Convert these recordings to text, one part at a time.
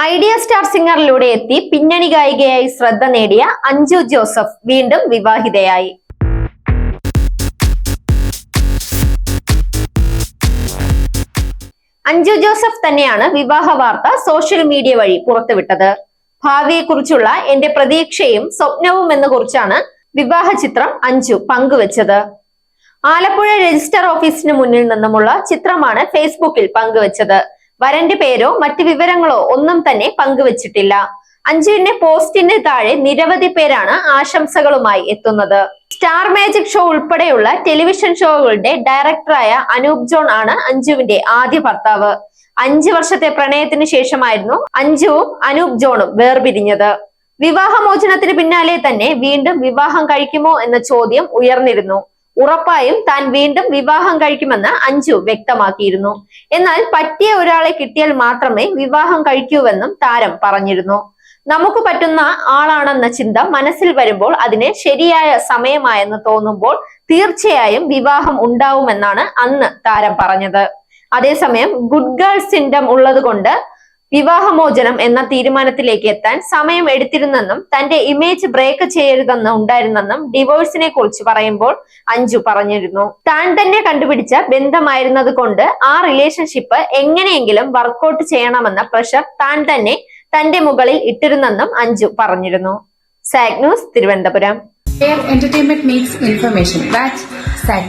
Idea star സിംഗറിലൂടെ എത്തി പിന്നണി ഗായികയായി ശ്രദ്ധ നേടിയ അഞ്ജു ജോസഫ് വീണ്ടും വിവാഹിതയായി. അഞ്ജു ജോസഫ് തന്നെയാണ് വിവാഹ വാർത്ത സോഷ്യൽ മീഡിയ വഴി പുറത്തുവിട്ടത്. ഭാവിയെക്കുറിച്ചുള്ള എന്റെ പ്രതീക്ഷയും സ്വപ്നവും എന്ന് കുറിച്ചാണ് വിവാഹ ചിത്രം അഞ്ജു പങ്കുവച്ചത്. ആലപ്പുഴ രജിസ്റ്റർ ഓഫീസിന് മുന്നിൽ നിന്നുമുള്ള ചിത്രമാണ് ഫേസ്ബുക്കിൽ പങ്കുവച്ചത്. വരന്റെ പേരോ മറ്റു വിവരങ്ങളോ ഒന്നും തന്നെ പങ്കുവച്ചിട്ടില്ല. അഞ്ജുവിന്റെ പോസ്റ്റിന് താഴെ നിരവധി പേരാണ് ആശംസകളുമായി എത്തുന്നത്. സ്റ്റാർ മാജിക് ഷോ ഉൾപ്പെടെയുള്ള ടെലിവിഷൻ ഷോകളുടെ ഡയറക്ടറായ അനൂപ് ജോൺ ആണ് അഞ്ജുവിന്റെ ആദ്യ ഭർത്താവ്. അഞ്ചു വർഷത്തെ പ്രണയത്തിന് ശേഷമായിരുന്നു അഞ്ജുവും അനൂപ് ജോണും വേർപിരിഞ്ഞത്. വിവാഹമോചനത്തിന് പിന്നാലെ തന്നെ വീണ്ടും വിവാഹം കഴിക്കുമോ എന്ന ചോദ്യം ഉയർന്നിരുന്നു. ഉറപ്പായും താൻ വീണ്ടും വിവാഹം കഴിക്കുമെന്ന് അഞ്ജു വ്യക്തമാക്കിയിരുന്നു. എന്നാൽ പറ്റിയ ഒരാളെ കിട്ടിയാൽ മാത്രമേ വിവാഹം കഴിക്കൂവെന്നും താരം പറഞ്ഞിരുന്നു. നമുക്ക് പറ്റുന്ന ആളാണെന്ന ചിന്ത മനസ്സിൽ വരുമ്പോൾ അതിനെ ശരിയായ സമയമായെന്ന് തോന്നുമ്പോൾ തീർച്ചയായും വിവാഹം ഉണ്ടാവുമെന്നാണ് അന്ന് താരം പറഞ്ഞത്. അതേസമയം ഗുഡ് ഗേൾ സിൻഡം ഉള്ളതുകൊണ്ട് വിവാഹമോചനം എന്ന തീരുമാനത്തിലേക്ക് എത്താൻ സമയം എടുത്തിരുന്നെന്നും തന്റെ ഇമേജ് ബ്രേക്ക് ചെയ്യരുതെന്ന് ഉണ്ടായിരുന്നെന്നും ഡിവോഴ്സിനെ കുറിച്ച് പറയുമ്പോൾ അഞ്ജു പറഞ്ഞിരുന്നു. താൻ തന്നെ കണ്ടുപിടിച്ച ബന്ധമായിരുന്നത് കൊണ്ട് ആ റിലേഷൻഷിപ്പ് എങ്ങനെയെങ്കിലും വർക്കൗട്ട് ചെയ്യണമെന്ന പ്രഷർ താൻ തന്നെ തന്റെ മുകളിൽ ഇട്ടിരുന്നെന്നും അഞ്ജു പറഞ്ഞിരുന്നു. Zag news Thiruvananthapuram. Information. That's sad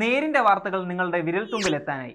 നേരിന്റെ വാർത്തകൾ നിങ്ങളുടെ വിരൽ എത്താനായി